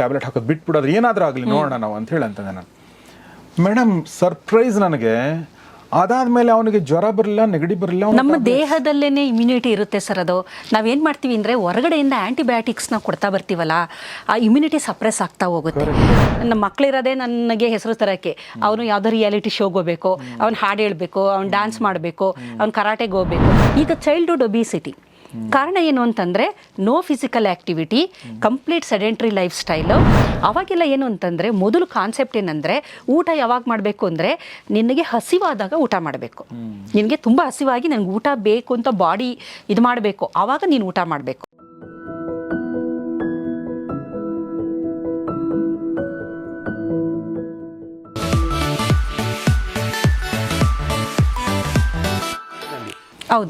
Tablet ಹಾಕೋದು ಬಿಟ್ಬಿಡೋದು ಏನಾದರೂ ಆಗಲಿ ನೋಡೋಣ ನಾವು ಅಂತ ಹೇಳಿ ಅಂತಂದೆ ನಾನು. ಮೇಡಮ್ ಸರ್ಪ್ರೈಸ್ ನನಗೆ. ಅದಾದ್ಮೇಲೆ ಅವನಿಗೆ ಜ್ವರ ಬರಲಿಲ್ಲ ನೆಗಡಿ ಬರಲಿಲ್ಲ ನಮ್ಮ ದೇಹದಲ್ಲೇನೆ ಇಮ್ಯುನಿಟಿ ಇರುತ್ತೆ ಸರ್ ಅದು. ನಾವೇನು ಮಾಡ್ತೀವಿ ಅಂದರೆ ಹೊರಗಡೆಯಿಂದ ಆ್ಯಂಟಿಬಯೋಟಿಕ್ಸ್ನ ಕೊಡ್ತಾ ಬರ್ತೀವಲ್ಲ ಆ ಇಮ್ಯುನಿಟಿ ಸಪ್ರೆಸ್ ಆಗ್ತಾ ಹೋಗುತ್ತೆ. ನಮ್ಮ ಮಕ್ಕಳಿರೋದೇ ನನಗೆ ಹೆಸರು ತರಕ್ಕೆ. ಅವನು ಯಾವುದೋ ರಿಯಾಲಿಟಿ ಶೋಗೆ ಹೋಗಬೇಕು ಅವ್ನು ಹಾಡು ಹೇಳಬೇಕು ಅವ್ನು ಡ್ಯಾನ್ಸ್ ಮಾಡಬೇಕು ಅವ್ನು ಕರಾಟೆಗೆ ಹೋಗ್ಬೇಕು. ಈಗ ಚೈಲ್ಡ್ಹುಡ್ ಒಬಿಸಿಟಿ ಕಾರಣ ಏನು ಅಂತಂದರೆ no physical activity complete sedentary lifestyle ಅವಾಗೆಲ್ಲ ಏನು ಅಂತಂದರೆ ಮೊದಲು ಕಾನ್ಸೆಪ್ಟ್ ಏನಂದರೆ ಊಟ ಯಾವಾಗ ಮಾಡಬೇಕು ಅಂದರೆ ನಿನಗೆ ಹಸಿವಾದಾಗ ಊಟ ಮಾಡಬೇಕು. ನಿನಗೆ ತುಂಬ ಹಸಿವಾಗಿ ನನಗೆ ಊಟ ಬೇಕು ಅಂತ ಬಾಡಿ ಇದು ಮಾಡಬೇಕು. ಆವಾಗ ನೀನು ಊಟ ಮಾಡಬೇಕು.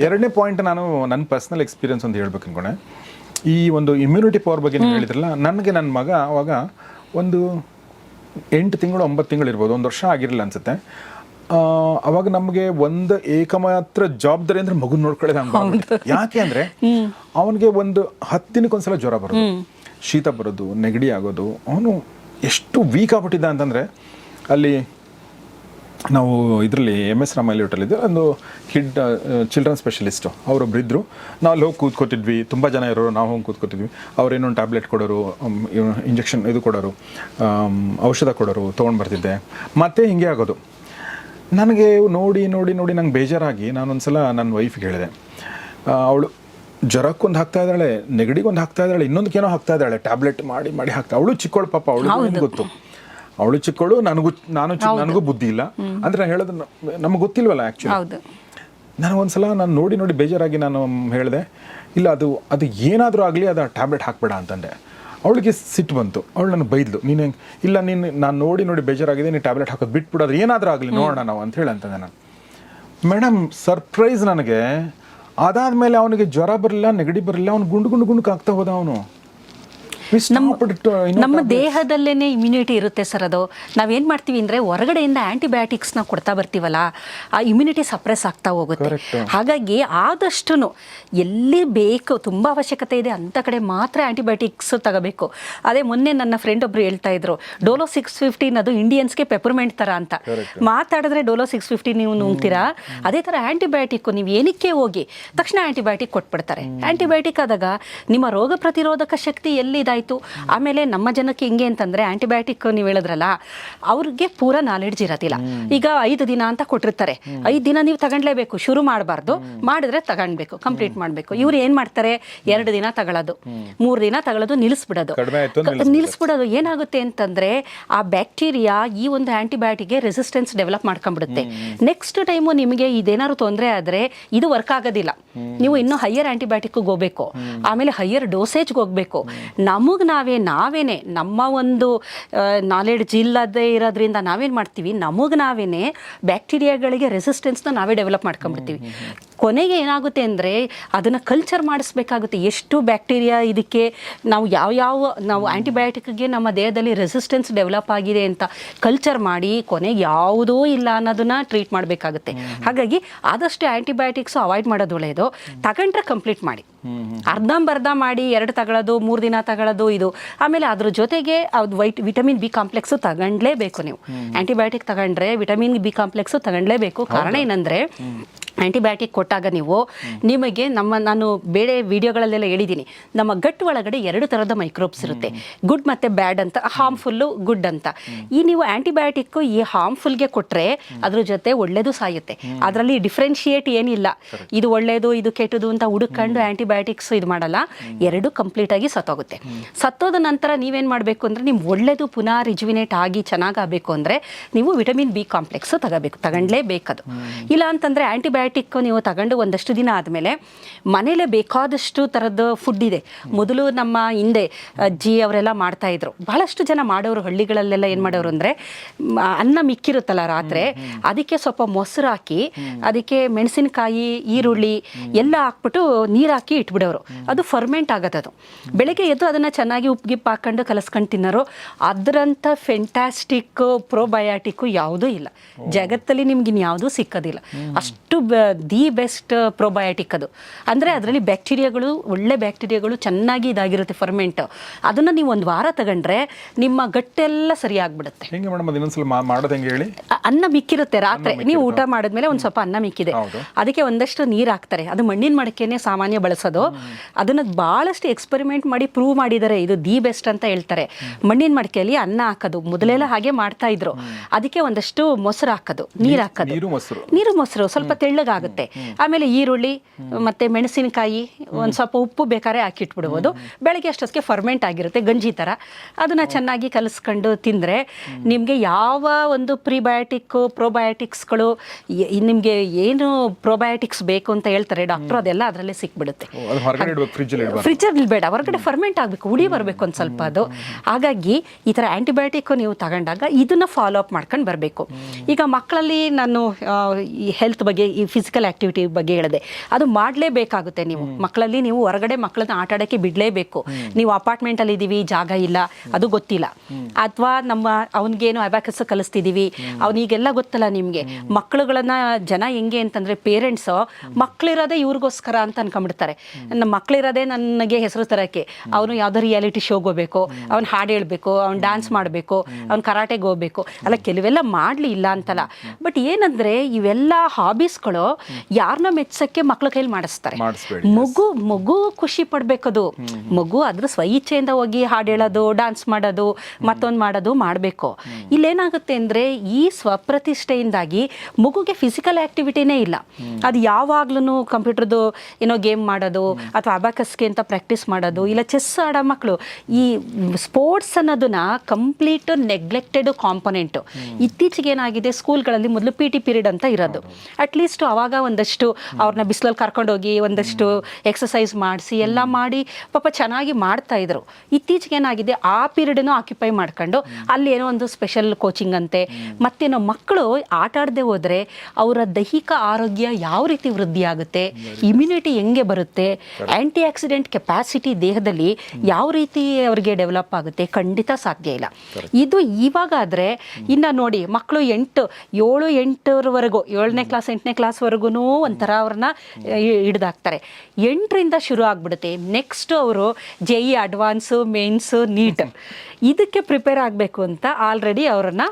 ಎರಡನೇ ಪಾಯಿಂಟ್ ನಾನು ನನ್ನ ಪರ್ಸನಲ್ ಎಕ್ಸ್ಪೀರಿಯನ್ಸ್ ಅಂತ ಹೇಳ್ಬೇಕು ಅನ್ಕೊಂಡೆ. ಈ ಒಂದು ಇಮ್ಯುನಿಟಿ ಪವರ್ ಬಗ್ಗೆ ನೀವು ಹೇಳಿದ್ರಲ್ಲ ನನಗೆ ನನ್ನ ಮಗ ಅವಾಗ ಒಂದು ಎಂಟು ತಿಂಗಳು ಒಂಬತ್ತು ತಿಂಗಳು ಇರ್ಬೋದು ಒಂದು ವರ್ಷ ಆಗಿರಲಿಲ್ಲ ಅನ್ಸುತ್ತೆ. ಅವಾಗ ನಮಗೆ ಒಂದು ಏಕಮಾತ್ರ ಜವಾಬ್ದಾರಿ ಅಂದ್ರೆ ಮಗು ನೋಡ್ಕೊಳ್ಳೋದು ಹಂಗೆ ಯಾಕೆ ಅಂದ್ರೆ ಅವನಿಗೆ ಒಂದು ಹತ್ತಿನಕ್ಕೊಂದ್ಸಲ ಜ್ವರ ಬರೋದು ಶೀತ ಬರೋದು ನೆಗಡಿ ಆಗೋದು. ಅವನು ಎಷ್ಟು ವೀಕ್ ಆಗ್ಬಿಟ್ಟಿದ್ದ ಅಂತಂದ್ರೆ ಅಲ್ಲಿ ನಾವು ಇದರಲ್ಲಿ ಎಂ ಎಸ್ ರಾಮೈಲಿಟಲ್ಲಿದ್ದೆ ಒಂದು ಕಿಡ್ ಚಿಲ್ಡ್ರನ್ ಸ್ಪೆಷಲಿಸ್ಟು ಅವರೊಬ್ರು ಇದ್ದರು ನಾವು ಅಲ್ಲಿ ಹೋಗಿ ಕೂತ್ಕೋತಿದ್ವಿ. ತುಂಬ ಜನ ಇರೋರು ನಾವು ಹೋಗಿ ಕೂತ್ಕೋತಿದ್ವಿ. ಅವ್ರೇನೊಂದು ಟ್ಯಾಬ್ಲೆಟ್ ಕೊಡೋರು ಇಂಜೆಕ್ಷನ್ ಇದು ಕೊಡೋರು ಔಷಧ ಕೊಡೋರು ತೊಗೊಂಡು ಬರ್ತಿದ್ದೆ. ಮತ್ತೆ ಹಿಂಗೆ ಆಗೋದು. ನನಗೆ ನೋಡಿ ನೋಡಿ ನೋಡಿ ನಂಗೆ ಬೇಜಾರಾಗಿ ನಾನೊಂದ್ಸಲ ನನ್ನ ವೈಫ್ಗೆ ಹೇಳಿದೆ. ಅವಳು ಜ್ವರಕ್ಕೊಂದು ಹಾಕ್ತಾ ಇದ್ದಾಳೆ ನೆಗಡಿಗೊಂದು ಹಾಕ್ತಾ ಇದ್ದಾಳೆ ಇನ್ನೊಂದಕ್ಕೇನೋ ಹಾಕ್ತಾ ಇದ್ದಾಳೆ ಟ್ಯಾಬ್ಲೆಟ್ ಮಾಡಿ ಮಾಡಿ ಹಾಕ್ತಾ ಅವಳು ಚಿಕ್ಕವಳು ಪಾಪ ಅವಳು ಗೊತ್ತು? ಅವಳು ಚಿಕ್ಕಳು ನನಗೂ ನಾನು ಚಿಕ್ಕ ನನಗೂ ಬುದ್ಧಿ ಇಲ್ಲ. ಅಂದ್ರೆ ನಾನು ಹೇಳೋದು ನಮ್ಗೆ ಗೊತ್ತಿಲ್ವಲ್ಲ ಆ್ಯಕ್ಚುಲಿ ನಾನು ಒಂದ್ಸಲ ನಾನು ನೋಡಿ ನೋಡಿ ಬೇಜಾರಾಗಿ ನಾನು ಹೇಳಿದೆ ಇಲ್ಲ ಅದು ಅದು ಏನಾದರೂ ಆಗಲಿ ಅದು ಟ್ಯಾಬ್ಲೆಟ್ ಹಾಕ್ಬೇಡ ಅಂತಂದೆ. ಅವಳಿಗೆ ಸಿಟ್ಟು ಬಂತು. ಅವಳು ನನ್ನ ಬೈದ್ಲು ನೀನು ಹೆಂಗೆ ಇಲ್ಲ ನೀನು ನಾನು ನೋಡಿ ನೋಡಿ ಬೇಜಾರಾಗಿದೆ ನೀನು ಟ್ಯಾಬ್ಲೆಟ್ ಹಾಕೋದು ಬಿಟ್ಬಿಡೋದು ಏನಾದರೂ ಆಗಲಿ ನೋಡೋಣ ನಾವು ಅಂತ ಹೇಳಿ ಅಂತಂದೆ ನಾನು. ಮೇಡಮ್ ಸರ್ಪ್ರೈಸ್ ನನಗೆ ಅದಾದ್ಮೇಲೆ ಅವನಿಗೆ ಜ್ವರ ಬರಲಿಲ್ಲ ನೆಗಡಿ ಬರಲಿಲ್ಲ ಅವ್ನು ಗುಂಡು ಗುಂಡು ಗುಂಡು ಆಗ್ತಾ ಹೋದ ಅವನು. ನಮ್ಮ ದೇಹದಲ್ಲೇನೆ ಇಮ್ಯುನಿಟಿ ಇರುತ್ತೆ ಸರ್ ಅದು. ನಾವೇನು ಮಾಡ್ತೀವಿ ಅಂದರೆ ಹೊರಗಡೆಯಿಂದ ಆ್ಯಂಟಿಬಯೋಟಿಕ್ಸ್ನ ಕೊಡ್ತಾ ಬರ್ತೀವಲ್ಲ ಆ ಇಮ್ಯುನಿಟಿ ಸಪ್ರೆಸ್ ಆಗ್ತಾ ಹೋಗುತ್ತೆ. ಹಾಗಾಗಿ ಆದಷ್ಟು ಎಲ್ಲಿ ಬೇಕು ತುಂಬ ಅವಶ್ಯಕತೆ ಇದೆ ಅಂಥ ಕಡೆ ಮಾತ್ರ ಆ್ಯಂಟಿಬಯೋಟಿಕ್ಸ್ ತಗೋಬೇಕು. ಅದೇ ಮೊನ್ನೆ ನನ್ನ ಫ್ರೆಂಡ್ ಒಬ್ರು ಹೇಳ್ತಾ ಇದ್ರು ಡೋಲೋ ಸಿಕ್ಸ್ ಫಿಫ್ಟೀನ್ ಅದು ಇಂಡಿಯನ್ಸ್ಗೆ ಪೆಪರ್ಮೆಂಟ್ ಥರ ಅಂತ. ಮಾತಾಡಿದ್ರೆ ಡೋಲೋ ಸಿಕ್ಸ್ ಫಿಫ್ಟಿ ನೀವು ನುಂಗ್ತೀರಾ? ಅದೇ ಥರ ಆ್ಯಂಟಿಬಯೋಟಿಕ್ ನೀವು ಏನಕ್ಕೆ ಹೋಗಿ ತಕ್ಷಣ ಆ್ಯಂಟಿಬಯೋಟಿಕ್ ಕೊಟ್ಬಿಡ್ತಾರೆ. ಆ್ಯಂಟಿಬಯೋಟಿಕ್ ಆದಾಗ ನಿಮ್ಮ ರೋಗ ಪ್ರತಿರೋಧಕ ಶಕ್ತಿ ಎಲ್ಲಿದಾಯಿತು ಆಮೇಲೆ ನಮ್ಮ ಜನಕ್ಕೆ ಹಿಂಗೆ ಅಂತಂದರೆ ಆ್ಯಂಟಿಬಯೋಟಿಕ್ ನೀವು ಹೇಳಿದ್ರಲ್ಲ ಅವ್ರಿಗೆ ಪೂರ ನಾಲೆಡ್ಜ್ ಇರೋದಿಲ್ಲ. ಈಗ ಐದು ದಿನ ಅಂತ ಕೊಟ್ಟಿರ್ತಾರೆ. ಐದು ದಿನ ನೀವು ತಗೊಂಡ್ಲೇಬೇಕು ಶುರು ಮಾಡಬಾರ್ದು. ಮಾಡಿದ್ರೆ ತಗೊಂಡ್ಬೇಕು ಕಂಪ್ಲೀಟ್ ಮಾಡಬೇಕು. ಇವ್ರು ಏನು ಮಾಡ್ತಾರೆ? ಎರಡು ದಿನ ತಗೊಳ್ಳೋದು ಮೂರು ದಿನ ತಗೊಳ್ಳೋದು ನಿಲ್ಲಿಸ್ಬಿಡೋದು ಆಯ್ತು ನಿಲ್ಲಿಸ್ಬಿಡೋದು ಏನಾಗುತ್ತೆ ಅಂತಂದ್ರೆ ಆ ಬ್ಯಾಕ್ಟೀರಿಯಾ ಈ ಒಂದು ಆಂಟಿಬಯೋಟಿಕ್ಗೆ ರೆಸಿಸ್ಟೆನ್ಸ್ ಡೆವಲಪ್ ಮಾಡ್ಕೊಂಡ್ಬಿಡುತ್ತೆ. ನೆಕ್ಸ್ಟ್ ಟೈಮು ನಿಮಗೆ ಇದೇನಾದ್ರು ತೊಂದರೆ ಆದರೆ ಇದು ವರ್ಕ್ ಆಗೋದಿಲ್ಲ. ನೀವು ಇನ್ನೂ ಹೈಯರ್ ಆ್ಯಂಟಿಬಯೋಟಿಕ್ಗೆ ಹೋಗ್ಬೇಕು. ಆಮೇಲೆ ಹೈಯರ್ ಡೋಸೇಜ್ಗೆ ಹೋಗ್ಬೇಕು. ನಮಗೆ ನಾವೇ, ನಾವೇನೆ ನಮ್ಮ ಒಂದು ನಾಲೆಡ್ಜ್ ಇಲ್ಲದೆ ಇರೋದ್ರಿಂದ ನಾವೇನು ಮಾಡ್ತೀವಿ? ನಮಗೆ ನಾವೇನೆ ಬ್ಯಾಕ್ಟೀರಿಯಾಗಳಿಗೆ ರೆಸಿಸ್ಟೆನ್ಸ್ನ ನಾವೇ ಡೆವಲಪ್ ಮಾಡ್ಕೊಂಡ್ಬಿಡ್ತೀವಿ. ಕೊನೆಗೆ ಏನಾಗುತ್ತೆ ಅಂದರೆ ಅದನ್ನು ಕಲ್ಚರ್ ಮಾಡಿಸ್ಬೇಕಾಗುತ್ತೆ. ಎಷ್ಟು ಬ್ಯಾಕ್ಟೀರಿಯಾ ಇದಕ್ಕೆ ನಾವು ಯಾವ ಯಾವ ನಾವು ಆ್ಯಂಟಿಬಯೋಟಿಕ್ಗೆ ನಮ್ಮ ದೇಹದಲ್ಲಿ ರೆಸಿಸ್ಟೆನ್ಸ್ ಡೆವಲಪ್ ಆಗಿದೆ ಅಂತ ಕಲ್ಚರ್ ಮಾಡಿ ಕೊನೆಗೆ ಯಾವುದೂ ಇಲ್ಲ ಅನ್ನೋದನ್ನ ಟ್ರೀಟ್ ಮಾಡಬೇಕಾಗುತ್ತೆ. ಹಾಗಾಗಿ ಆದಷ್ಟು ಆ್ಯಂಟಿಬಯೋಟಿಕ್ಸು ಅವಾಯ್ಡ್ ಮಾಡೋದು ಒಳ್ಳೆಯದು ತಗೊಂಡ್ರೆ ಕಂಪ್ಲೀಟ್ ಮಾಡಿ. ಅರ್ಧಂಬರ್ಧ ಮಾಡಿ ಎರಡು ತಗೊಳ್ಳೋದು ಮೂರು ದಿನ ತಗೊಳ್ಳೋದು ಇದು. ಆಮೇಲೆ ಅದ್ರ ಜೊತೆಗೆ ಅದು ವೈಟ್ ವಿಟಮಿನ್ ಬಿ ಕಾಂಪ್ಲೆಕ್ಸು ತಗೊಂಡ್ಲೇಬೇಕು ನೀವು. ಆ್ಯಂಟಿಬಯೋಟಿಕ್ ತಗೊಂಡ್ರೆ ವಿಟಮಿನ್ ಬಿ ಕಾಂಪ್ಲೆಕ್ಸು ತಗೊಂಡ್ಲೇಬೇಕು. ಕಾರಣ ಏನಂದರೆ ಆ್ಯಂಟಿಬಯೋಟಿಕ್ ಕೊಟ್ಟಾಗ ನೀವು ನಿಮಗೆ ನಮ್ಮ ನಾನು ಬೇರೆ ವಿಡಿಯೋಗಳಲ್ಲೆಲ್ಲ ಹೇಳಿದ್ದೀನಿ. ನಮ್ಮ ಗಟ್ ಒಳಗಡೆ ಎರಡು ಥರದ ಮೈಕ್ರೋಬ್ಸ್ ಇರುತ್ತೆ. ಗುಡ್ ಮತ್ತು ಬ್ಯಾಡ್ ಅಂತ ಹಾರ್ಮ್ಫುಲ್ಲು ಗುಡ್ ಅಂತ. ಈ ನೀವು ಆ್ಯಂಟಿಬಯೋಟಿಕ್ಕು ಈ ಹಾರ್ಮ್ಫುಲ್ಗೆ ಕೊಟ್ಟರೆ ಅದ್ರ ಜೊತೆ ಒಳ್ಳೆಯದು ಸಾಯುತ್ತೆ. ಅದರಲ್ಲಿ ಡಿಫ್ರೆನ್ಷಿಯೇಟ್ ಏನಿಲ್ಲ. ಇದು ಒಳ್ಳೆಯದು ಇದು ಕೆಟ್ಟದು ಅಂತ ಹುಡುಕೊಂಡು ಆ್ಯಂಟಿಬಯೋಟಿಕ್ಸ್ ಇದು ಮಾಡಲ್ಲ. ಎರಡು ಕಂಪ್ಲೀಟಾಗಿ ಸತ್ತೋಗುತ್ತೆ. ಸತ್ತೋದ ನಂತರ ನೀವೇನು ಮಾಡಬೇಕು ಅಂದರೆ ನಿಮ್ಮ ಒಳ್ಳೆಯದು ಪುನಃ ರಿಜುವಿನೇಟ್ ಆಗಿ ಚೆನ್ನಾಗಾಗಬೇಕು ಅಂದರೆ ನೀವು ವಿಟಮಿನ್ ಬಿ ಕಾಂಪ್ಲೆಕ್ಸ್ ತಗೋಬೇಕು ತಗೊಂಡ್ಲೇಬೇಕದು ಇಲ್ಲ ಅಂತಂದರೆ ಆ್ಯಂಟಿಬಯೋಟಿಕ್ ನೀವು ತಗೊಂಡು ಒಂದಷ್ಟು ದಿನ ಆದಮೇಲೆ ಮನೇಲೆ ಬೇಕಾದಷ್ಟು ಥರದ ಫುಡ್ ಇದೆ. ಮೊದಲು ನಮ್ಮ ಹಿಂದೆ ಅಜ್ಜಿ ಅವರೆಲ್ಲ ಮಾಡ್ತಾ ಇದ್ರು. ಬಹಳಷ್ಟು ಜನ ಮಾಡೋರು ಹಳ್ಳಿಗಳಲ್ಲೆಲ್ಲ ಏನು ಮಾಡೋರು ಅಂದರೆ ಅನ್ನ ಮಿಕ್ಕಿರುತ್ತಲ್ಲ ರಾತ್ರಿ ಅದಕ್ಕೆ ಸ್ವಲ್ಪ ಮೊಸರು ಹಾಕಿ ಅದಕ್ಕೆ ಮೆಣಸಿನಕಾಯಿ ಈರುಳ್ಳಿ ಎಲ್ಲ ಹಾಕ್ಬಿಟ್ಟು ನೀರು ಹಾಕಿ ಇಟ್ಬಿಡೋರು. ಅದು ಫರ್ಮೆಂಟ್ ಆಗೋದದು ಬೆಳಗ್ಗೆ ಎದ್ದು ಅದನ್ನು ಚೆನ್ನಾಗಿ ಉಪ್ಗಿಪ್ಪು ಹಾಕೊಂಡು ಕಲಸ್ಕೊಂಡು ತಿನ್ನೋರು ಅದರಂಥ ಫೆಂಟಾಸ್ಟಿಕ್ ಪ್ರೊಬಯಾಟಿಕ್ಕು ಯಾವುದೂ ಇಲ್ಲ. ಜಗತ್ತಲ್ಲಿ ನಿಮ್ಗೆ ಇನ್ಯಾವುದೂ ಸಿಕ್ಕೋದಿಲ್ಲ. ಅಷ್ಟು ದಿ ಬೆಸ್ಟ್ ಪ್ರೊಬಯೋಟಿಕ್ ಅದು. ಅಂದರೆ ಅದರಲ್ಲಿ ಬ್ಯಾಕ್ಟೀರಿಯಾಗಳು ಒಳ್ಳೆ ಬ್ಯಾಕ್ಟೀರಿಯಾಗಳು ಚೆನ್ನಾಗಿ ಇದಾಗಿರುತ್ತೆ ಫರ್ಮೆಂಟ್ ಅದನ್ನು ನೀವು ಒಂದು ವಾರ ತಗೊಂಡ್ರೆ ನಿಮ್ಮ ಗಟ್ಟೆಲ್ಲ ಸರಿಯಾಗ್ಬಿಡುತ್ತೆ. ಹೆಂಗೆ ಮೇಡಮ್ ಅದು ಇನ್ನೊಂದ್ಸಲ ಮಾಡೋದು ಹೆಂಗೆ ಹೇಳಿ? ಅನ್ನ ಮಿಕ್ಕಿರುತ್ತೆ ರಾತ್ರಿ. ನೀವು ಊಟ ಮಾಡಿದ್ಮೇಲೆ ಒಂದು ಸ್ವಲ್ಪ ಅನ್ನ ಮಿಕ್ಕಿದೆ. ಅದಕ್ಕೆ ಒಂದಷ್ಟು ನೀರು ಹಾಕ್ತಾರೆ. ಅದು ಮಣ್ಣಿನ ಮಡಕೆನೇ ಸಾಮಾನ್ಯ ಬಳಸೋದು. ಅದನ್ನ ಭಾಳಷ್ಟು ಎಕ್ಸ್ಪೆರಿಮೆಂಟ್ ಮಾಡಿ ಪ್ರೂವ್ ಮಾಡಿದ್ದಾರೆ ಇದು ದಿ ಬೆಸ್ಟ್ ಅಂತ ಹೇಳ್ತಾರೆ. ಮಣ್ಣಿನ ಮಡಕೆಯಲ್ಲಿ ಅನ್ನ ಹಾಕೋದು. ಮೊದಲೆಲ್ಲ ಹಾಗೆ ಮಾಡ್ತಾ ಇದ್ರು. ಅದಕ್ಕೆ ಒಂದಷ್ಟು ಮೊಸರು ಹಾಕೋದು. ನೀರು ಹಾಕೋದು. ನೀರು ಮೊಸರು. ನೀರು ತೆಳ್ಳ ಸ್ವಲ್ಪ ತೆಳ್ಳಗಾಗುತ್ತೆ ಆಮೇಲೆ ಈರುಳ್ಳಿ ಮತ್ತೆ ಮೆಣಸಿನಕಾಯಿ ಒಂದು ಸ್ವಲ್ಪ ಉಪ್ಪು ಬೇಕಾದ್ರೆ ಹಾಕಿಟ್ಬಿಡ್ಬೋದು. ಬೆಳಗ್ಗೆ ಅಷ್ಟೊತ್ತಿಗೆ ಫರ್ಮೆಂಟ್ ಆಗಿರುತ್ತೆ ಗಂಜಿ ಥರ ಅದನ್ನ ಚೆನ್ನಾಗಿ ಕಲಿಸ್ಕೊಂಡು ತಿಂದರೆ ನಿಮಗೆ ಯಾವ ಒಂದು ಪ್ರಿಬಯೋಟಿಕ್ ಪ್ರೊಬಯೋಟಿಕ್ಸ್ಗಳು ನಿಮಗೆ ಏನು ಪ್ರೊಬಯೋಟಿಕ್ಸ್ ಬೇಕು ಅಂತ ಹೇಳ್ತಾರೆ ಡಾಕ್ಟರ್ ಅದೆಲ್ಲ ಅದರಲ್ಲೇ ಸಿಕ್ಬಿಡುತ್ತೆ. ಫ್ರಿಜ್ಜಲ್ಲಿ ಬೇಡ ಹೊರಗಡೆ ಫರ್ಮೆಂಟ್ ಆಗಬೇಕು ಉಳಿ ಬರಬೇಕು ಒಂದು ಸ್ವಲ್ಪ ಅದು. ಹಾಗಾಗಿ ಈ ಥರ ಆ್ಯಂಟಿಬಯೋಟಿಕ್ ನೀವು ತಗೊಂಡಾಗ ಇದನ್ನು ಫಾಲೋ ಅಪ್ ಮಾಡ್ಕೊಂಡು ಬರಬೇಕು. ಈಗ ಮಕ್ಕಳಲ್ಲಿ ನಾನು ಈ ಹೆಲ್ತ್ ಬಗ್ಗೆ ಈ ಫಿಸಿಕಲ್ ಆಕ್ಟಿವಿಟಿ ಬಗ್ಗೆ ಹೇಳಿದೆ. ಅದು ಮಾಡಲೇಬೇಕಾಗುತ್ತೆ ನೀವು. ಮಕ್ಕಳಲ್ಲಿ ನೀವು ಹೊರಗಡೆ ಮಕ್ಕಳನ್ನ ಆಟ ಆಡೋಕ್ಕೆ ಬಿಡಲೇಬೇಕು. ನೀವು ಅಪಾರ್ಟ್ಮೆಂಟಲ್ಲಿ ಇದ್ದೀವಿ ಜಾಗ ಇಲ್ಲ ಅದು ಗೊತ್ತಿಲ್ಲ. ಅಥವಾ ನಮ್ಮ ಅವನಿಗೇನು ಅಬ್ಯಾಕಸ್ ಕಲಿಸ್ತಿದ್ದೀವಿ ಅವನಿಗೆಲ್ಲ ಗೊತ್ತಲ್ಲ ನಿಮಗೆ. ಮಕ್ಕಳುಗಳನ್ನ ಜನ ಹೆಂಗೆ ಅಂತಂದರೆ ಪೇರೆಂಟ್ಸು ಮಕ್ಕಳಿರೋದೇ ಇವ್ರಿಗೋಸ್ಕರ ಅಂತ ಅನ್ಕೊಂಡ್ಬಿಡ್ತಾರೆ. ನಮ್ಮ ಮಕ್ಕಳಿರೋದೇ ನನಗೆ ಹೆಸರು ತರೋಕ್ಕೆ. ಅವನು ಯಾವುದೋ ರಿಯಾಲಿಟಿ ಶೋಗೆ ಹೋಗ್ಬೇಕು ಅವ್ನು ಹಾಡು ಹೇಳಬೇಕು ಅವ್ನು ಡ್ಯಾನ್ಸ್ ಮಾಡಬೇಕು ಅವ್ನು ಕರಾಟೆಗೆ ಹೋಗ್ಬೇಕು. ಅಲ್ಲ ಕೆಲವೆಲ್ಲ ಮಾಡಲಿ ಇಲ್ಲ ಅಂತಲ್ಲ ಬಟ್ ಏನಂದ್ರೆ ಇವೆಲ್ಲ ಹಾಬೀಸ್ಗಳು ಯಾರನ್ನ ಮೆಚ್ಚಕ್ಕೆ ಮಕ್ಳ ಕೈಲಿ ಮಾಡಿಸ್ತಾರೆ. ಮಗು ಮಗು ಖುಷಿ ಪಡ್ಬೇಕದು. ಮಗು ಅದ್ರ ಸ್ವ ಇಚ್ಛೆಯಿಂದ ಹೋಗಿ ಹಾಡು ಹೇಳೋದು ಡಾನ್ಸ್ ಮಾಡೋದು ಮತ್ತೊಂದು ಮಾಡೋದು ಮಾಡಬೇಕು. ಇಲ್ಲೇನಾಗುತ್ತೆ ಅಂದರೆ ಈ ಸ್ವಪ್ರತಿಷ್ಠೆಯಿಂದಾಗಿ ಮಗುಗೆ ಫಿಸಿಕಲ್ ಆ್ಯಕ್ಟಿವಿಟಿನೇ ಇಲ್ಲ. ಅದು ಯಾವಾಗ್ಲೂ ಕಂಪ್ಯೂಟರ್ದು ಏನೋ ಗೇಮ್ ಮಾಡೋದು ಅಥವಾ ಅಬಾಕಸ್ಗೆ ಅಂತ ಪ್ರಾಕ್ಟೀಸ್ ಮಾಡೋದು ಇಲ್ಲ ಚೆಸ್ ಆಡೋ ಮಕ್ಕಳು ಈ ಸ್ಪೋರ್ಟ್ಸ್ ಅನ್ನೋದನ್ನ ಕಂಪ್ಲೀಟ್ ನೆಗ್ಲೆಕ್ಟೆಡ್ ಕಾಂಪೊನೆಂಟು ಇತ್ತೀಚೆಗೆ ಏನಾಗಿದೆ ಸ್ಕೂಲ್ಗಳಲ್ಲಿ ಮೊದಲು ಪಿ ಟಿ ಪೀರಿಯಡ್ ಅಂತ ಇರೋದು. ಅಟ್ಲೀಸ್ಟ್ ಅವಾಗ ಒಂದಷ್ಟು ಅವ್ರನ್ನ ಬಿಸಿಲಲ್ಲಿ ಕರ್ಕೊಂಡೋಗಿ ಒಂದಷ್ಟು ಎಕ್ಸಸೈಸ್ ಮಾಡಿಸಿ ಎಲ್ಲ ಮಾಡಿ ಪಾಪ ಚೆನ್ನಾಗಿ ಮಾಡ್ತಾ ಇದ್ರು. ಇತ್ತೀಚೆಗೆ ಏನಾಗಿದೆ ಆ ಪೀರಿಯಡನ್ನು ಆಕ್ಯುಪೈ ಮಾಡ್ಕೊಂಡು ಅಲ್ಲಿ ಏನೋ ಒಂದು ಸ್ಪೆಷಲ್ ಕೋಚಿಂಗ್ ಅಂತೆ ಮತ್ತೇನೋ ಮಕ್ಕಳು ಆಟ ಆಡದೆ ಹೋದರೆ ಅವರ ದೈಹಿಕ ಆರೋಗ್ಯ ಯಾವ ರೀತಿ ವೃದ್ಧಿ ಆಗುತ್ತೆ ಇಮ್ಯುನಿಟಿ ಹೆಂಗೆ ಬರುತ್ತೆ ಆ್ಯಂಟಿ ಆಕ್ಸಿಡೆಂಟ್ ಕೆಪಾಸಿಟಿ ದೇಹದಲ್ಲಿ ಯಾವ ರೀತಿ ಅವರಿಗೆ ಡೆವಲಪ್ ಆಗುತ್ತೆ ಖಂಡಿತ ಸಾಧ್ಯ ಇಲ್ಲ. ಇದು ಇವಾಗಾದರೆ ಇನ್ನು ನೋಡಿ ಮಕ್ಕಳು ಎಂಟು ಏಳು ಎಂಟರವರೆಗೂ ಏಳನೇ ಕ್ಲಾಸ್ ಎಂಟನೇ ಕ್ಲಾಸ್ವರೆಗೂ ಒಂಥರ ಅವ್ರನ್ನ ಹಿಡ್ದಾಕ್ತಾರೆ. ಎಂಟರಿಂದ ಶುರು ಆಗ್ಬಿಡುತ್ತೆ. ನೆಕ್ಸ್ಟ್ ಅವರು J E advance mains NEET ಇದಕ್ಕೆ ಪ್ರಿಪೇರ್ ಆಗಬೇಕು ಅಂತ ಆಲ್ರೆಡಿ ಅವರನ್ನು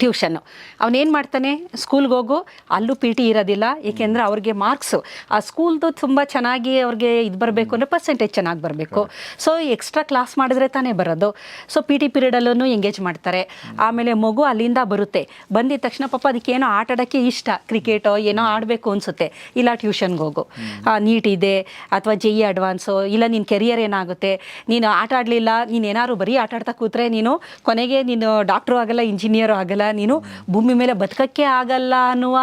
ಟ್ಯೂಷನ್ನು. ಅವನೇನು ಮಾಡ್ತಾನೆ? ಸ್ಕೂಲ್ಗೆ ಹೋಗು. ಅಲ್ಲೂ ಪಿ ಟಿ ಇರೋದಿಲ್ಲ. ಏಕೆಂದರೆ ಅವ್ರಿಗೆ ಮಾರ್ಕ್ಸು. ಆ ಸ್ಕೂಲ್ದು ತುಂಬ ಚೆನ್ನಾಗಿ ಅವ್ರಿಗೆ ಇದು ಬರಬೇಕು ಅಂದರೆ ಪರ್ಸೆಂಟೇಜ್ ಚೆನ್ನಾಗಿ ಬರಬೇಕು. ಸೊ ಎಕ್ಸ್ಟ್ರಾ ಕ್ಲಾಸ್ ಮಾಡಿದ್ರೆ ತಾನೇ ಬರೋದು. ಸೊ ಪಿ ಟಿ ಪೀರಿಯಡಲ್ಲೂ ಎಂಗೇಜ್ ಮಾಡ್ತಾರೆ. ಆಮೇಲೆ ಮಗು ಅಲ್ಲಿಂದ ಬರುತ್ತೆ. ಬಂದಿದ ತಕ್ಷಣ ಪಾಪ ಅದಕ್ಕೇನೋ ಆಟ ಆಡೋಕ್ಕೆ ಇಷ್ಟ. ಕ್ರಿಕೆಟೋ ಏನೋ ಆಡಬೇಕು ಅನಿಸುತ್ತೆ. ಇಲ್ಲ ಟ್ಯೂಷನ್ಗೆ ಹೋಗು. ನೀಟ್ ಇದೆ. ಅಥವಾ ಜೆ ಇ ಅಡ್ವಾನ್ಸು ಇಲ್ಲ ನಿನ್ನ ಕೆರಿಯರ್ ಏನಾಗುತ್ತೆ? ನೀನು ಆಟ ಆಡಲಿಲ್ಲ. ನೀನು ಏನಾದ್ರು ಬರೀ ಆಟ ಆಡ್ತಾ ಕೂತ್ರೆ ನೀನು ಕೊನೆಗೆ ನೀನು ಡಾಕ್ಟ್ರು ಆಗಲ್ಲ ಇಂಜಿನಿಯರು ಆಗಲ್ಲ ನೀನು ಭೂಮಿ ಮೇಲೆ ಬದುಕಕ್ಕೆ ಆಗಲ್ಲ ಅನ್ನುವ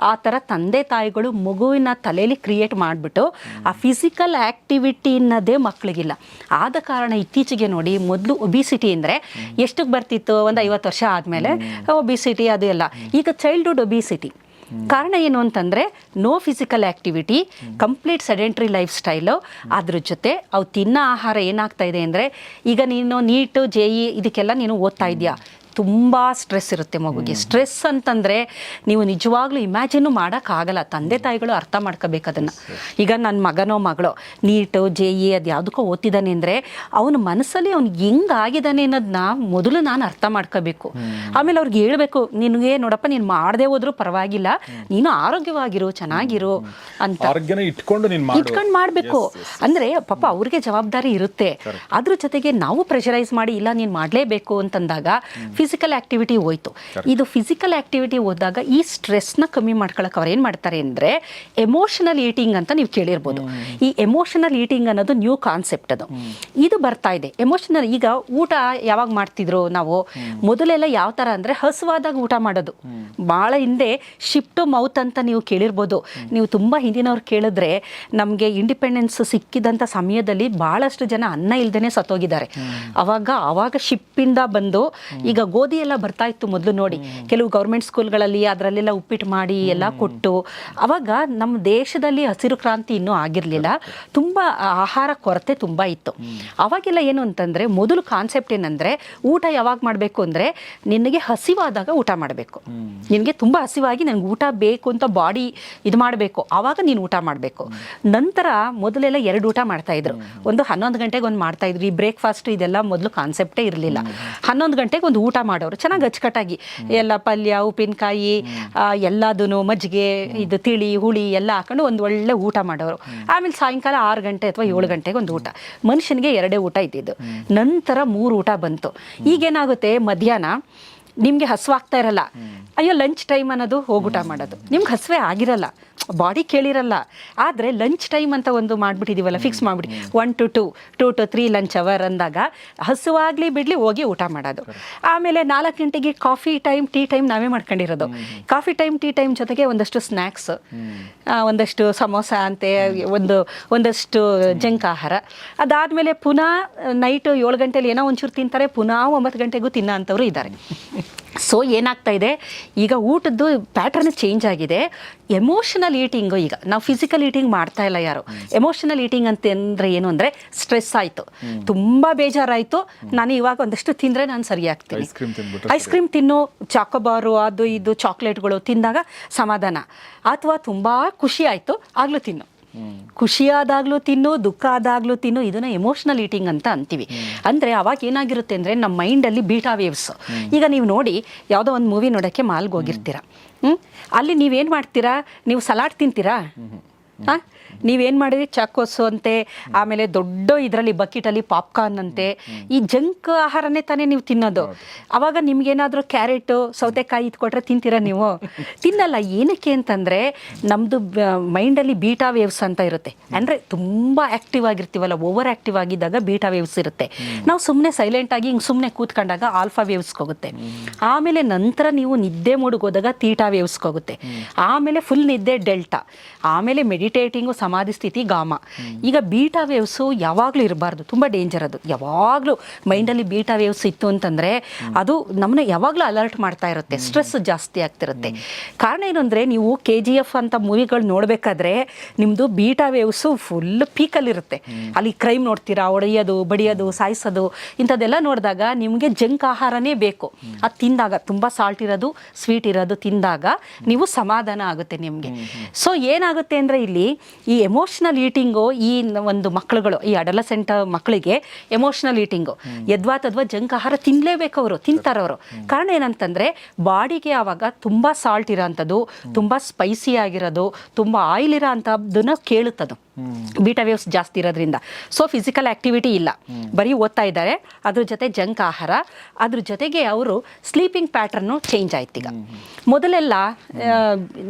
ಆ ಥರ ತಂದೆ ತಾಯಿಗಳು ಮಗುವಿನ ತಲೆಯಲ್ಲಿ ಕ್ರಿಯೇಟ್ ಮಾಡಿಬಿಟ್ಟು ಆ ಫಿಸಿಕಲ್ ಆ್ಯಕ್ಟಿವಿಟಿ ಅನ್ನೋದೇ ಮಕ್ಕಳಿಗಿಲ್ಲ ಆದ ಕಾರಣ ಇತ್ತೀಚೆಗೆ ನೋಡಿ ಮೊದಲು ಒಬಿಸಿಟಿ ಅಂದರೆ ಎಷ್ಟಕ್ಕೆ ಬರ್ತಿತ್ತು? ಒಂದು ಐವತ್ತು ವರ್ಷ ಆದಮೇಲೆ ಒಬಿಸಿಟಿ ಅದು ಎಲ್ಲ. ಈಗ ಚೈಲ್ಡ್ಹುಡ್ ಒಬಿಸಿಟಿ ಕಾರಣ ಏನು ಅಂತಂದರೆ no physical activity complete sedentary lifestyle ಅದ್ರ ಜೊತೆ ಅವು ತಿನ್ನೋ ಆಹಾರ ಏನಾಗ್ತಾ ಇದೆ ಅಂದರೆ ಈಗ ನೀನು ನೀಟು ಜೆ ಇ ಇದಕ್ಕೆಲ್ಲ ನೀನು ಓದ್ತಾ ಇದೆಯಾ? ತುಂಬ ಸ್ಟ್ರೆಸ್ ಇರುತ್ತೆ ಮಗುಗೆ. ಸ್ಟ್ರೆಸ್ ಅಂತಂದರೆ ನೀವು ನಿಜವಾಗ್ಲೂ ಇಮ್ಯಾಜಿನು ಮಾಡೋಕ್ಕಾಗಲ್ಲ. ತಂದೆ ತಾಯಿಗಳು ಅರ್ಥ ಮಾಡ್ಕೋಬೇಕು ಅದನ್ನು. ಈಗ ನನ್ನ ಮಗನೋ ಮಗಳೋ ನೀಟು ಜೆ ಇ ಅದು ಯಾವುದಕ್ಕೋ ಓದ್ತಿದ್ದಾನೆ ಅಂದರೆ ಅವನ ಮನಸ್ಸಲ್ಲಿ ಅವ್ನಿಗೆ ಹೆಂಗೆ ಆಗಿದ್ದಾನೆ ಅನ್ನೋದನ್ನ ಮೊದಲು ನಾನು ಅರ್ಥ ಮಾಡ್ಕೋಬೇಕು. ಆಮೇಲೆ ಅವ್ರಿಗೆ ಹೇಳ್ಬೇಕು ನಿನಗೆ ನೋಡಪ್ಪ ನೀನು ಮಾಡದೆ ಹೋದ್ರೂ ಪರವಾಗಿಲ್ಲ. ನೀನು ಆರೋಗ್ಯವಾಗಿರು ಚೆನ್ನಾಗಿರು ಅಂತ. ಇಟ್ಕೊಂಡು ಮಾಡಬೇಕು. ಅಂದರೆ ಪಾಪ ಅವ್ರಿಗೆ ಜವಾಬ್ದಾರಿ ಇರುತ್ತೆ. ಅದ್ರ ಜೊತೆಗೆ ನಾವು ಪ್ರೆಷರೈಸ್ ಮಾಡಿ ಇಲ್ಲ ನೀನು ಮಾಡಲೇಬೇಕು ಅಂತಂದಾಗ ಫಿಸಿಕಲ್ ಆಕ್ಟಿವಿಟಿ ಹೋಯ್ತು. ಇದು ಫಿಸಿಕಲ್ ಆಕ್ಟಿವಿಟಿ ಹೋದಾಗ ಈ ಸ್ಟ್ರೆಸ್ನ ಕಮ್ಮಿ ಮಾಡ್ಕೊಳಕ್ಕೆ ಅವ್ರು ಏನು ಮಾಡ್ತಾರೆ ಅಂದರೆ ಎಮೋಷನಲ್ ಈಟಿಂಗ್ ಅಂತ ನೀವು ಕೇಳಿರ್ಬೋದು. ಈ ಎಮೋಷನಲ್ ಈಟಿಂಗ್ ಅನ್ನೋದು ನ್ಯೂ ಕಾನ್ಸೆಪ್ಟ್ ಅದು. ಇದು ಬರ್ತಾ ಇದೆ. ಎಮೋಷನಲ್ ಈಗ ಊಟ ಯಾವಾಗ ಮಾಡ್ತಿದ್ರು ನಾವು? ಮೊದಲೆಲ್ಲ ಯಾವ ಥರ ಅಂದರೆ ಹಸುವಾದಾಗ ಊಟ ಮಾಡೋದು. ಭಾಳ ಹಿಂದೆ ಶಿಫ್ಟ್ ಟು ಮೌತ್ ಅಂತ ನೀವು ಕೇಳಿರ್ಬೋದು. ನೀವು ತುಂಬ ಹಿಂದಿನವ್ರು ಕೇಳಿದ್ರೆ ನಮಗೆ ಇಂಡಿಪೆಂಡೆನ್ಸ್ ಸಿಕ್ಕಿದಂಥ ಸಮಯದಲ್ಲಿ ಭಾಳಷ್ಟು ಜನ ಅನ್ನ ಇಲ್ದೇ ಸತ್ತೋಗಿದ್ದಾರೆ. ಅವಾಗ ಅವಾಗ ಶಿಪ್ಪಿಂದ ಬಂದು ಈಗ ಗೋಧಿ ಎಲ್ಲ ಬರ್ತಾ ಇತ್ತು ಮೊದಲು ನೋಡಿ. ಕೆಲವು ಗೌರ್ಮೆಂಟ್ ಸ್ಕೂಲ್ಗಳಲ್ಲಿ ಅದರಲ್ಲೆಲ್ಲ ಉಪ್ಪಿಟ್ಟು ಮಾಡಿ ಎಲ್ಲ ಕೊಟ್ಟು ಅವಾಗ ನಮ್ಮ ದೇಶದಲ್ಲಿ ಹಸಿರು ಕ್ರಾಂತಿ ಇನ್ನೂ ಆಗಿರಲಿಲ್ಲ. ತುಂಬ ಆಹಾರ ಕೊರತೆ ತುಂಬ ಇತ್ತು. ಅವಾಗೆಲ್ಲ ಏನು ಅಂತಂದರೆ ಮೊದಲು ಕಾನ್ಸೆಪ್ಟ್ ಏನಂದರೆ ಊಟ ಯಾವಾಗ ಮಾಡಬೇಕು ಅಂದರೆ ನಿನಗೆ ಹಸಿವಾದಾಗ ಊಟ ಮಾಡಬೇಕು. ನಿನಗೆ ತುಂಬ ಹಸಿವಾಗಿ ನನಗೆ ಊಟ ಬೇಕು ಅಂತ ಬಾಡಿ ಇದು ಮಾಡಬೇಕು. ಆವಾಗ ನೀನು ಊಟ ಮಾಡಬೇಕು. ನಂತರ ಮೊದಲೆಲ್ಲ ಎರಡು ಊಟ ಮಾಡ್ತಾ ಇದ್ರು. ಒಂದು ಹನ್ನೊಂದು ಗಂಟೆಗೆ ಒಂದು ಮಾಡ್ತಾ ಇದ್ರು ಈ ಬ್ರೇಕ್ಫಾಸ್ಟ್ ಇದೆಲ್ಲ ಮೊದಲು ಕಾನ್ಸೆಪ್ಟೇ ಇರಲಿಲ್ಲ. ಹನ್ನೊಂದು ಗಂಟೆಗೆ ಒಂದು ಊಟ ಮಾಡೋರು, ಚೆನ್ನಾಗಿ ಅಚ್ಚುಕಟ್ಟಾಗಿ. ಎಲ್ಲ ಪಲ್ಯ, ಉಪ್ಪಿನಕಾಯಿ ಎಲ್ಲದೂ ಮಜ್ಜಿಗೆ, ಇದು ತಿಳಿ, ಹುಳಿ ಎಲ್ಲ ಹಾಕೊಂಡು ಒಂದು ಒಳ್ಳೆ ಊಟ ಮಾಡೋರು. ಆಮೇಲೆ ಸಾಯಂಕಾಲ ಆರು ಗಂಟೆ ಅಥವಾ ಏಳು ಗಂಟೆಗೆ ಒಂದು ಊಟ. ಮನುಷ್ಯನಿಗೆ ಎರಡೇ ಊಟ ಇದ್ದಿದ್ದು. ನಂತರ ಮೂರು ಊಟ ಬಂತು. ಈಗೇನಾಗುತ್ತೆ, ಮಧ್ಯಾಹ್ನ ನಿಮಗೆ ಹಸುವಾಗ್ತಾ ಇರಲ್ಲ. ಅಯ್ಯೋ ಲಂಚ್ ಟೈಮ್ ಅನ್ನೋದು ಹೋಗುಟ ಮಾಡೋದು. ನಿಮ್ಗೆ ಹಸುವೆ ಆಗಿರಲ್ಲ. ಬಾಡಿ ಕೇಳಿರಲ್ಲ. ಆದರೆ ಲಂಚ್ ಟೈಮ್ ಅಂತ ಒಂದು ಮಾಡಿಬಿಟ್ಟಿದ್ದೀವಲ್ಲ ಫಿಕ್ಸ್ ಮಾಡಿಬಿಟ್ಟು one to two two to three lunch hour ಅಂದಾಗ ಹಸುವಾಗಲಿ ಬಿಡಲಿ ಹೋಗಿ ಊಟ ಮಾಡೋದು. ಆಮೇಲೆ ನಾಲ್ಕು ಗಂಟೆಗೆ ಕಾಫಿ ಟೈಮ್ ಟೀ ಟೈಮ್ ನಾವೇ ಮಾಡ್ಕೊಂಡಿರೋದು. ಕಾಫಿ ಟೈಮ್ ಟೀ ಟೈಮ್ ಜೊತೆಗೆ ಒಂದಷ್ಟು ಸ್ನ್ಯಾಕ್ಸ್ ಒಂದಷ್ಟು ಸಮೋಸ ಅಂತೆ ಒಂದು ಒಂದಷ್ಟು ಜಂಕ್ ಆಹಾರ. ಅದಾದಮೇಲೆ ಪುನಃ ನೈಟ್ ಏಳು ಗಂಟೆಲಿ ಏನೋ ಒಂಚೂರು ತಿಂತಾರೆ ಪುನಃ ಒಂಬತ್ತು ಗಂಟೆಗೂ ತಿನ್ನೋ ಅಂಥವ್ರು ಇದ್ದಾರೆ. ಸೊ ಏನಾಗ್ತಾ ಇದೆ? ಈಗ ಊಟದ್ದು ಪ್ಯಾಟರ್ನ್ ಚೇಂಜ್ ಆಗಿದೆ. ಎಮೋಷನಲ್ ಈಟಿಂಗು ಈಗ. ನಾವು ಫಿಸಿಕಲ್ ಈಟಿಂಗ್ ಮಾಡ್ತಾ ಇಲ್ಲ ಯಾರು. ಎಮೋಷನಲ್ ಈಟಿಂಗ್ ಅಂತ ಅಂದರೆ ಏನು ಅಂದರೆ ಸ್ಟ್ರೆಸ್ ಆಯಿತು. ತುಂಬ ಬೇಜಾರಾಯಿತು. ನಾನು ಇವಾಗ ಒಂದಷ್ಟು ತಿಂದರೆ ನಾನು ಸರಿ. ಆಗ್ತೀನಿ ಐಸ್ ಕ್ರೀಮ್ ತಿನ್ನು ಚಾಕೋಬಾರು ಅದು ಇದು ಚಾಕ್ಲೇಟ್ಗಳು ತಿಂದಾಗ ಸಮಾಧಾನ. ಅಥವಾ ತುಂಬ ಖುಷಿ ಆಯಿತು. ಆಗಲೂ ತಿನ್ನು. ಖುಷಿಯಾದಾಗ್ಲೂ ತಿನ್ನು ದುಃಖ ಆದಾಗ್ಲೂ ತಿನ್ನು ಇದನ್ನ ಎಮೋಷನಲ್ ಈಟಿಂಗ್ ಅಂತ ಅಂತೀವಿ. ಅಂದ್ರೆ ಅವಾಗ ಏನಾಗಿರುತ್ತೆ ಅಂದ್ರೆ ನಮ್ಮ ಮೈಂಡಲ್ಲಿ ಬೀಟಾ ವೇವ್ಸ್ ಈಗ ನೀವು ನೋಡಿ ಯಾವುದೋ ಒಂದು ಮೂವಿ ನೋಡೋಕ್ಕೆ ಮಾಲ್ಗೆ ಹೋಗಿರ್ತೀರ. ಹ್ಮ್? ಅಲ್ಲಿ ನೀವೇನು ಮಾಡ್ತೀರಾ? ನೀವು ಸಲಾಡ್ ತಿಂತೀರಾ? ಹಾಂ? ನೀವೇನು ಮಾಡಿದ್ರಿ? ಚಾಕೋಸು ಅಂತೆ ಆಮೇಲೆ ದೊಡ್ಡ ಇದರಲ್ಲಿ ಬಕೆಟಲ್ಲಿ ಪಾಪ್ಕಾರ್ನ್ ಅಂತೆ. ಈ ಜಂಕ್ ಆಹಾರನೇ ತಾನೇ ನೀವು ತಿನ್ನೋದು. ಅವಾಗ ನಿಮ್ಗೇನಾದರೂ ಕ್ಯಾರೆಟು ಸೌತೆಕಾಯಿ ಇದ್ಕೊಟ್ರೆ ತಿಂತೀರಾ ನೀವು? ತಿನ್ನಲ್ಲ. ಏನಕ್ಕೆ ಅಂತಂದರೆ ನಮ್ಮದು ಮೈಂಡಲ್ಲಿ ಬೀಟಾ ವೇವ್ಸ್ ಅಂತ ಇರುತ್ತೆ. ಅಂದರೆ ತುಂಬ ಆ್ಯಕ್ಟಿವ್ ಆಗಿರ್ತೀವಲ್ಲ ಓವರ್ ಆ್ಯಕ್ಟಿವ್ ಆಗಿದ್ದಾಗ ಬೀಟಾ ವೇವ್ಸ್ ಇರುತ್ತೆ. ನಾವು ಸುಮ್ಮನೆ ಸೈಲೆಂಟಾಗಿ ಹಿಂಗೆ ಸುಮ್ಮನೆ ಕೂತ್ಕೊಂಡಾಗ ಆಲ್ಫಾ ವೇವ್ಸ್ಗೆ ಹೋಗುತ್ತೆ. ಆಮೇಲೆ ನಂತರ ನೀವು ನಿದ್ದೆ ಮೂಡಿಗೆ ಹೋದಾಗ ತೀಟಾ ವೇವ್ಸ್ಗೆ ಹೋಗುತ್ತೆ. ಆಮೇಲೆ ಫುಲ್ ನಿದ್ದೆ ಡೆಲ್ಟಾ. ಆಮೇಲೆ ಮೆಡಿಟೇಟಿಂಗು ಸಮಾಧಿ ಸ್ಥಿತಿ ಗಾಮ. ಈಗ ಬೀಟಾ ವೇವ್ಸು ಯಾವಾಗಲೂ ಇರಬಾರ್ದು, ತುಂಬ ಡೇಂಜರ್ ಅದು. ಯಾವಾಗಲೂ ಮೈಂಡಲ್ಲಿ ಬೀಟಾ ವೇವ್ಸ್ ಇತ್ತು ಅಂತಂದರೆ ಅದು ನಮ್ಮನ್ನ ಯಾವಾಗಲೂ ಅಲರ್ಟ್ ಮಾಡ್ತಾ ಇರುತ್ತೆ ಸ್ಟ್ರೆಸ್ ಜಾಸ್ತಿ ಆಗ್ತಿರುತ್ತೆ. ಕಾರಣ ಏನು ಅಂದರೆ ನೀವು ಕೆ ಜಿ ಎಫ್ ಅಂತ ಮೂವಿಗಳು ನೋಡಬೇಕಾದ್ರೆ ನಿಮ್ಮದು ಬೀಟಾ ವೇವ್ಸು ಫುಲ್ ಪೀಕಲ್ಲಿರುತ್ತೆ ಅಲ್ಲಿ ಕ್ರೈಮ್ ನೋಡ್ತೀರಾ ಒಡೆಯೋದು ಬಡಿಯೋದು, ಸಾಯಿಸೋದು, ಇಂಥದ್ದೆಲ್ಲ ನೋಡಿದಾಗ ನಿಮಗೆ ಜಂಕ್ ಆಹಾರನೇ ಬೇಕು. ಅದು ತಿಂದಾಗ, ತುಂಬ ಸಾಲ್ಟ್ ಇರೋದು ಸ್ವೀಟ್ ಇರೋದು ತಿಂದಾಗ ನೀವು ಸಮಾಧಾನ ಆಗುತ್ತೆ ನಿಮಗೆ. ಸೊ ಏನಾಗುತ್ತೆ ಅಂದರೆ ಇಲ್ಲಿ ಈ ಎಮೋಷ್ನಲ್ ಈಟಿಂಗು ಈ ಒಂದು ಮಕ್ಕಳುಗಳು ಈ ಅಡಲಸೆಂಟ್ ಮಕ್ಕಳಿಗೆ ಎಮೋಷ್ನಲ್ ಈಟಿಂಗು ಯದ್ವಾ ತದ್ವಾ ಜಂಕ್ ಆಹಾರ ತಿನ್ನಲೇಬೇಕು ಅವರು ತಿಂತಾರವರು ಕಾರಣ ಏನಂತಂದ್ರೆ ಬಾಡಿಗೆ ಆವಾಗ ತುಂಬ ಸಾಲ್ಟ್ ಇರೋಂಥದ್ದು ತುಂಬ ಸ್ಪೈಸಿ ಆಗಿರೋದು ತುಂಬ ಆಯಿಲ್ ಇರೋ ಅಂಥದ್ದನ್ನ ಕೇಳುತ್ತದು ಬೀಟಾ ವೇವ್ಸ್ ಜಾಸ್ತಿ ಇರೋದ್ರಿಂದ. ಸೊ ಫಿಸಿಕಲ್ ಆಕ್ಟಿವಿಟಿ ಇಲ್ಲ. ಬರೀ ಓದ್ತಾ ಇದ್ದಾರೆ ಅದ್ರ ಜೊತೆ ಜಂಕ್ ಆಹಾರ ಅದ್ರ ಜೊತೆಗೆ ಅವರು ಸ್ಲೀಪಿಂಗ್ ಪ್ಯಾಟ್ರನ್ನು ಚೇಂಜ್ ಆಯ್ತು ಈಗ. ಮೊದಲೆಲ್ಲ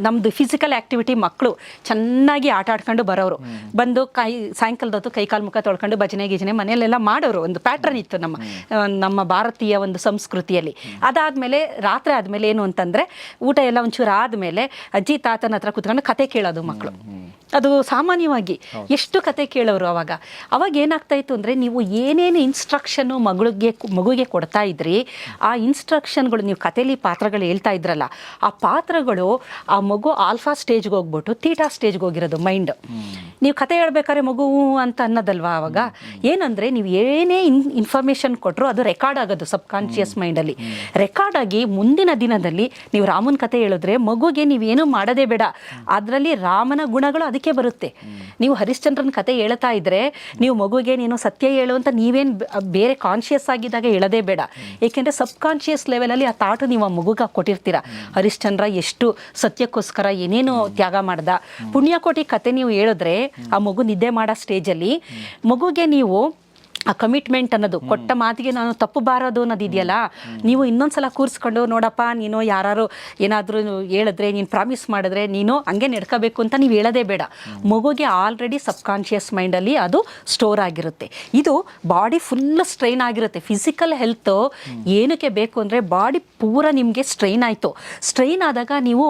ನಮ್ದು ಫಿಸಿಕಲ್ ಆಕ್ಟಿವಿಟಿ ಮಕ್ಕಳು ಚೆನ್ನಾಗಿ ಆಟ ಆಡ್ಕೊಂಡು ಬರೋರು ಬಂದು ಕೈ ಸಾಯಂಕಾಲದ ಹೊತ್ತು ಕೈ ಕಾಲು ಮುಖ ತೊಳ್ಕೊಂಡು ಭಜನೆ ಗಿಜನೆ ಮನೆಯಲ್ಲೆಲ್ಲ ಮಾಡೋರು. ಒಂದು ಪ್ಯಾಟ್ರನ್ ಇತ್ತು ನಮ್ಮ ನಮ್ಮ ಭಾರತೀಯ ಒಂದು ಸಂಸ್ಕೃತಿಯಲ್ಲಿ. ಅದಾದಮೇಲೆ ರಾತ್ರಿ ಆದಮೇಲೆ ಏನು ಅಂತಂದರೆ ಊಟ ಎಲ್ಲ ಒಂಚೂರು ಆದಮೇಲೆ ಅಜ್ಜಿ ತಾತನ ಹತ್ರ ಕುತ್ಕೊಂಡು ಕತೆ ಕೇಳೋದು ಮಕ್ಕಳು. ಅದು ಸಾಮಾನ್ಯವಾಗಿ ಎಷ್ಟು ಕತೆ ಕೇಳೋರು ಅವಾಗ. ಅವಾಗ ಏನಾಗ್ತಾ ಇತ್ತು ಅಂದರೆ ನೀವು ಏನೇನು ಇನ್ಸ್ಟ್ರಕ್ಷನ್ನು ಮಗಳಿಗೆ ಮಗುಗೆ ಕೊಡ್ತಾ ಇದ್ರಿ ಆ ಇನ್ಸ್ಟ್ರಕ್ಷನ್ಗಳು ನೀವು ಕಥೆಲಿ ಪಾತ್ರಗಳು ಹೇಳ್ತಾ ಇದ್ರಲ್ಲ ಆ ಪಾತ್ರಗಳು ಆ ಮಗು ಆಲ್ಫಾ ಸ್ಟೇಜ್ಗೆ ಹೋಗ್ಬಿಟ್ಟು ತೀಟಾ ಸ್ಟೇಜ್ಗೆ ಹೋಗಿರೋದು ಮೈಂಡ್ ನೀವು ಕತೆ ಹೇಳ್ಬೇಕಾದ್ರೆ ಮಗು ಅಂತ ಅನ್ನೋದಲ್ವಾ ಅವಾಗ? ಏನಂದರೆ ನೀವು ಏನೇ ಇನ್ ಇನ್ಫಾರ್ಮೇಷನ್ ಕೊಟ್ಟರು ಅದು ರೆಕಾರ್ಡ್ ಆಗೋದು ಸಬ್ ಕಾನ್ಷಿಯಸ್ ಮೈಂಡಲ್ಲಿ ರೆಕಾರ್ಡ್ ಆಗಿ ಮುಂದಿನ ದಿನದಲ್ಲಿ ನೀವು ರಾಮನ ಕತೆ ಹೇಳಿದ್ರೆ ಮಗುಗೆ ನೀವೇನು ಮಾಡೋದೇ ಬೇಡ. ಅದರಲ್ಲಿ ರಾಮನ ಗುಣಗಳು ಅದಕ್ಕೆ ಬರುತ್ತೆ. ನೀವು ಹರಿಶ್ಚಂದ್ರನ ಕತೆ ಹೇಳ್ತಾ ಇದ್ರೆ ನೀವು ಮಗುಗೆ ನೀನು ಸತ್ಯ ಹೇಳು ಅಂತ ನೀವೇನು ಬೇರೆ ಕಾನ್ಷಿಯಸ್ ಆಗಿದ್ದಾಗ ಹೇಳೋದೇ ಬೇಡ. ಏಕೆಂದರೆ ಸಬ್ ಕಾನ್ಷಿಯಸ್ ಲೆವೆಲಲ್ಲಿ ಆ ತಾಟು ನೀವು ಆ ಮಗುಗೆ ಕೊಟ್ಟಿರ್ತೀರ. ಹರಿಶ್ಚಂದ್ರ ಎಷ್ಟು ಸತ್ಯಕ್ಕೋಸ್ಕರ ಏನೇನು ತ್ಯಾಗ ಮಾಡ್ದ. ಪುಣ್ಯಕೋಟಿ ಕತೆ ನೀವು ಹೇಳಿದ್ರೆ ಆ ಮಗು ನಿದ್ದೆ ಮಾಡೋ ಸ್ಟೇಜಲ್ಲಿ ಮಗುಗೆ ನೀವು ಆ ಕಮಿಟ್ಮೆಂಟ್ ಅನ್ನೋದು ಕೊಟ್ಟ ಮಾತಿಗೆ ನಾನು ತಪ್ಪು ಬಾರದು ಅನ್ನೋದು ಇದೆಯಲ್ಲ? ನೀವು ಇನ್ನೊಂದ್ಸಲ ಕೂರಿಸ್ಕೊಂಡು ನೋಡಪ್ಪ ನೀನು ಯಾರು ಏನಾದರೂ ಹೇಳಿದ್ರೆ ನೀನು ಪ್ರಾಮಿಸ್ ಮಾಡಿದ್ರೆ ನೀನು ಹಂಗೆ ನಡ್ಕೋಬೇಕು ಅಂತ ನೀವು ಹೇಳೋದೇ ಬೇಡ. ಮಗುಗೆ ಆಲ್ರೆಡಿ ಸಬ್ ಕಾನ್ಷಿಯಸ್ ಮೈಂಡಲ್ಲಿ ಅದು ಸ್ಟೋರ್ ಆಗಿರುತ್ತೆ. ಇದು ಬಾಡಿ ಫುಲ್ ಸ್ಟ್ರೈನ್ ಆಗಿರುತ್ತೆ. ಫಿಸಿಕಲ್ ಹೆಲ್ತ್ ಏನಕ್ಕೆ ಬೇಕು ಅಂದರೆ ಬಾಡಿ ಪೂರ ನಿಮಗೆ ಸ್ಟ್ರೈನ್ ಆಯಿತು. ಸ್ಟ್ರೈನ್ ಆದಾಗ ನೀವು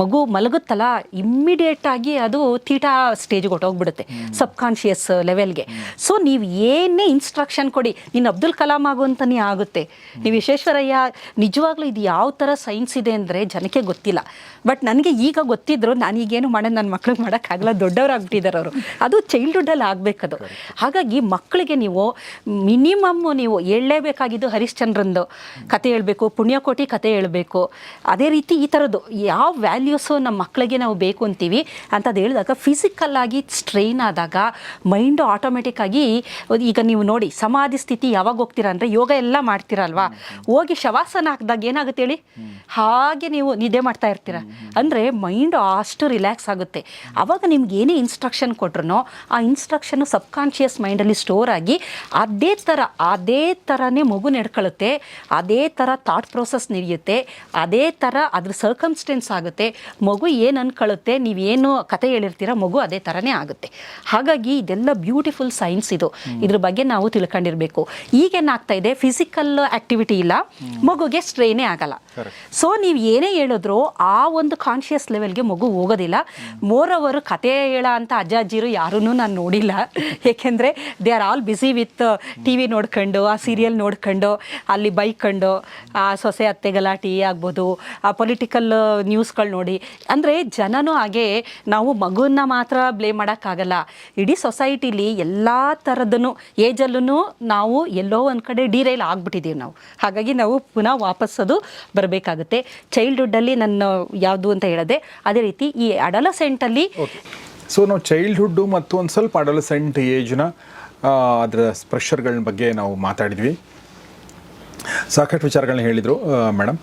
ಮಗು ಮಲಗುತ್ತಲ್ಲ ಇಮ್ಮಿಡಿಯೇಟ್ ಆಗಿ ಅದು ತೀಟಾ ಸ್ಟೇಜ್ಗೆ ಹೊಟ್ಟೋಗ್ಬಿಡುತ್ತೆ ಸಬ್ ಕಾನ್ಷಿಯಸ್ ಲೆವೆಲ್ಗೆ ಸೊ ನೀವು ಏನೇ ಇನ್ಸ್ಟ್ರಕ್ಷನ್ ಕೊಡಿ. ನೀನು ಅಬ್ದುಲ್ ಕಲಾಂ ಆಗು ಅಂತಲೇ ಆಗುತ್ತೆ. ನೀವು ವಿಶ್ವೇಶ್ವರಯ್ಯ, ನಿಜವಾಗ್ಲೂ ಇದು ಯಾವ ಥರ ಸೈನ್ಸ್ ಇದೆ ಅಂದರೆ ಜನಕ್ಕೆ ಗೊತ್ತಿಲ್ಲ. ಬಟ್ ನನಗೆ ಈಗ ಗೊತ್ತಿದ್ರು ನಾನು ಈಗೇನು ಮಾಡೋದು ನನ್ನ ಮಕ್ಳಿಗೆ ಮಾಡೋಕ್ಕಾಗಲ್ಲ ದೊಡ್ಡವರಾಗ್ಬಿಟ್ಟಿದ್ದಾರೆ ಅವರು. ಅದು ಚೈಲ್ಡ್ಹುಡ್ಡಲ್ಲಿ ಆಗಬೇಕದು. ಹಾಗಾಗಿ ಮಕ್ಕಳಿಗೆ ನೀವು ಮಿನಿಮಮ್ ನೀವು ಹೇಳಲೇಬೇಕಾಗಿದ್ದು ಹರಿಶ್ಚಂದ್ರಂದು ಕತೆ ಹೇಳಬೇಕು, ಪುಣ್ಯಕೋಟಿ ಕತೆ ಹೇಳಬೇಕು. ಅದೇ ರೀತಿ ಈ ಥರದ್ದು ಯಾವ ವ್ಯಾಲ್ಯೂಸು ನಮ್ಮ ಮಕ್ಕಳಿಗೆ ನಾವು ಬೇಕು ಅಂತೀವಿ ಅಂತದ್ದು ಹೇಳಿದಾಗ ಫಿಸಿಕಲ್ ಆಗಿ ಸ್ಟ್ರೈನ್ ಆದಾಗ ಮೈಂಡು ಆಟೋಮೆಟಿಕ್ಕಾಗಿ ಈಗ ನೀವು ನೋಡಿ ಸಮಾಧಿ ಸ್ಥಿತಿ ಯಾವಾಗ ಹೋಗ್ತೀರಾ ಅಂದರೆ ಯೋಗ ಎಲ್ಲ ಮಾಡ್ತೀರಲ್ವಾ? ಹೋಗಿ ಶವಾಸನ ಹಾಕಿದಾಗ ಏನಾಗುತ್ತೆ ಹೇಳಿ? ಹಾಗೆ ನೀವು ನಿದ್ದೆ ಮಾಡ್ತಾ ಇರ್ತೀರ. ಅಂದರೆ ಮೈಂಡ್ ಅಷ್ಟು ರಿಲ್ಯಾಕ್ಸ್ ಆಗುತ್ತೆ. ಆವಾಗ ನಿಮ್ಗೆ ಏನೇ ಇನ್ಸ್ಟ್ರಕ್ಷನ್ ಕೊಟ್ರು ಆ ಇನ್ಸ್ಟ್ರಕ್ಷನ್ ಸಬ್ಕಾನ್ಷಿಯಸ್ ಮೈಂಡಲ್ಲಿ ಸ್ಟೋರ್ ಆಗಿ ಅದೇ ಥರ ಅದೇ ಥರನೇ ಮಗು ನಡ್ಕೊಳ್ಳುತ್ತೆ ಅದೇ ಥರ ಥಾಟ್ ಪ್ರೋಸೆಸ್ ನಡೆಯುತ್ತೆ, ಅದೇ ಥರ ಅದ್ರ ಸರ್ಕಮ್ಸ್ಟೆನ್ಸ್ ಆಗುತ್ತೆ. ಮಗು ಏನು ಅನ್ಕೊಳ್ಳುತ್ತೆ ನೀವೇನು ಕತೆ ಹೇಳಿರ್ತೀರ, ಮಗು ಅದೇ ಥರನೇ ಆಗುತ್ತೆ. ಹಾಗಾಗಿ ಇದೆಲ್ಲ ಬ್ಯೂಟಿಫುಲ್ ಸೈನ್ಸ್ ಇದು. ಇದ್ರ ಬಗ್ಗೆ ನಾವು ತಿಳ್ಕೊಂಡಿರ್ಬೇಕು. ಈಗೇನಾಗ್ತಾ ಇದೆ? ಫಿಸಿಕಲ್ ಆಕ್ಟಿವಿಟಿ ಇಲ್ಲ. ಮಗುಗೆ ಸ್ಟ್ರೈನೇ ಆಗಲ್ಲ. ಸೊ ನೀವು ಏನೇ ಹೇಳಿದ್ರು ಆ ಒಂದು ಕಾನ್ಷಿಯಸ್ ಲೆವೆಲ್ಗೆ ಮಗು ಹೋಗೋದಿಲ್ಲ. ಮೋರ್ ಅವರು ಕತೆ ಹೇಳ ಅಂತ ಅಜ್ಜ ಅಜ್ಜಿರು ಯಾರೂ ನಾನು ನೋಡಿಲ್ಲ. ಏಕೆಂದರೆ they are all busy with T V ನೋಡ್ಕೊಂಡು ಆ ಸೀರಿಯಲ್ ನೋಡ್ಕೊಂಡು ಅಲ್ಲಿ ಬೈಕ್ ಕಂಡು ಆ ಸೊಸೆ ಅತ್ತೆ ಗಲಾಟಿ ಆಗ್ಬೋದು ಆ ಪೊಲಿಟಿಕಲ್ ನ್ಯೂಸ್ಗಳು ನೋಡಿ. ಅಂದರೆ ಜನನೂ ಹಾಗೆ ನಾವು ಮಗುವನ್ನ ಮಾತ್ರ ಬ್ಲೇಮ್ ಮಾಡೋಕ್ಕಾಗಲ್ಲ. ಇಡೀ ಸೊಸೈಟಿಲಿ ಎಲ್ಲ ಥರದನ್ನು ಏಜಲ್ಲೂ ನಾವು ಎಲ್ಲೋ ಒಂದು ಕಡೆ ಡಿರೈಲ್ ಆಗಿಬಿಟ್ಟಿದ್ದೀವಿ ನಾವು. ಹಾಗಾಗಿ ನಾವು ಪುನಃ ವಾಪಸ್ಸದು ಬರಬೇಕಾಗುತ್ತೆ. ಚೈಲ್ಡ್ಹುಡ್ಡಲ್ಲಿ ನನ್ನ ಯಾವುದು ಅಂತ ಹೇಳದೆ, ಅದೇ ರೀತಿ ಈ ಅಡಲಸೆಂಟಲ್ಲಿ ಸೊ ನಾವು ಚೈಲ್ಡ್ಹುಡ್ಡು ಮತ್ತು ಒಂದು ಸ್ವಲ್ಪ ಅಡಲಸೆಂಟ್ ಏಜ್ನ ಅದರ ಪ್ರೆಷರ್ಗಳ ಬಗ್ಗೆ ನಾವು ಮಾತಾಡಿದ್ವಿ. ಸಾಕಷ್ಟು ವಿಚಾರಗಳನ್ನ ಹೇಳಿದರು ಮೇಡಮ್